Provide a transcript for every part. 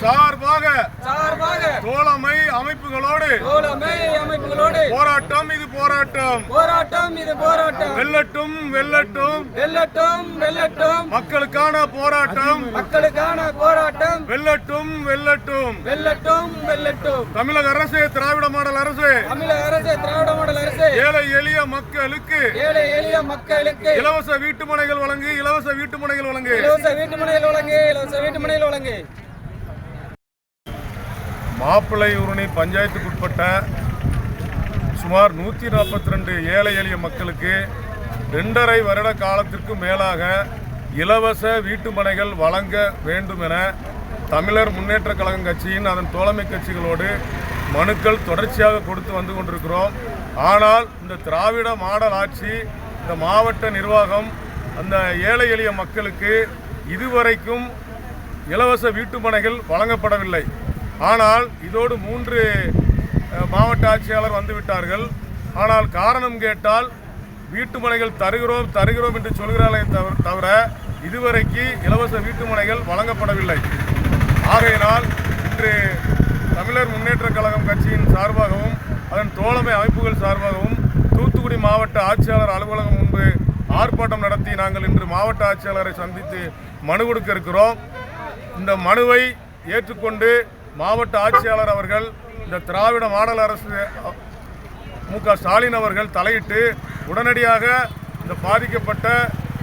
சார்பாக சார்பாக தோழமை அமைப்புகளோடு தோழமை அமைப்புகளோடு போராட்டம் இது போராட்டம். போராட்டம் இது போராட்டம். வெல்லட்டும் வெல்லட்டும். வெல்லட்டும் வெல்லட்டும். மக்களுக்கான போராட்டம். மக்களுக்கான போராட்டம். வெல்லட்டும் வெல்லட்டும். வெல்லட்டும் வெல்லட்டும். தமிழக அரசு திராவிட மாடல் அரசு. தமிழக அரசு திராவிட மாடல் ஏழை எளிய மக்களுக்கு ஏழை எளிய மக்களுக்கு இலவச வீட்டுமனைகள் வழங்கு இலவச வீட்டுமனைகள் வழங்கு. இலவச வீட்டு மனையில் வழங்கு இலவச வீட்டு மனையில் வழங்கு. மாப்பிள்ளை உருணி பஞ்சாயத்துக்குட்பட்ட சுமார் நூற்றி நாற்பத்தி ரெண்டு ஏழை எளிய மக்களுக்கு ரெண்டரை வருட காலத்திற்கு மேலாக இலவச வீட்டுமனைகள் வழங்க வேண்டும் என தமிழர் முன்னேற்ற கழகம் கட்சியின் அதன் தோழமை கட்சிகளோடு மனுக்கள் தொடர்ச்சியாக கொடுத்து வந்து கொண்டிருக்கிறோம். ஆனால் இந்த திராவிட மாடல் ஆட்சி இந்த மாவட்ட நிர்வாகம் அந்த ஏழை எளிய மக்களுக்கு இதுவரைக்கும் இலவச வீட்டுமனைகள் வழங்கப்படவில்லை. ஆனால் இதோடு மூன்று மாவட்ட ஆட்சியாளர் வந்துவிட்டார்கள் ஆனால் காரணம் கேட்டால் வீட்டுமனைகள் தருகிறோம் தருகிறோம் என்று சொல்கிறார்களே தவிர தவிர இதுவரைக்கு இலவச வீட்டுமனைகள் வழங்கப்படவில்லை. ஆகையினால் இன்று தமிழர் முன்னேற்றக் கழகம் கட்சியின் சார்பாகவும் அதன் தோழமை அமைப்புகள் சார்பாகவும் தூத்துக்குடி மாவட்ட ஆட்சியாளர் அலுவலகம் முன்பு ஆர்ப்பாட்டம் நடத்தி நாங்கள் இன்று மாவட்ட ஆட்சியாளரை சந்தித்து மனு கொடுக்க இருக்கிறோம். இந்த மனுவை ஏற்றுக்கொண்டு மாவட்ட ஆட்சியாளர் அவர்கள் இந்த திராவிட மாடல் அரசு மு க ஸ்டாலின் அவர்கள் தலையிட்டு உடனடியாக இந்த பாதிக்கப்பட்ட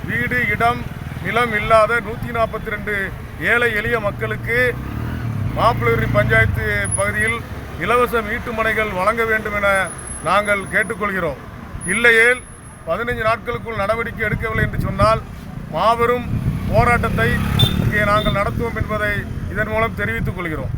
வீடு இடம் நிலம் இல்லாத நூற்றி நாற்பத்தி ரெண்டு ஏழை எளிய மக்களுக்கு மாப்பிள்ளூரி பஞ்சாயத்து பகுதியில் இலவச வீட்டுமனைகள் வழங்க வேண்டும் என நாங்கள் கேட்டுக்கொள்கிறோம். இல்லையேல் பதினைஞ்சு நாட்களுக்குள் நடவடிக்கை எடுக்கவில்லை என்று சொன்னால் மாபெரும் போராட்டத்தை இங்கே நாங்கள் நடத்துவோம் என்பதை இதன் மூலம் தெரிவித்துக் கொள்கிறோம்.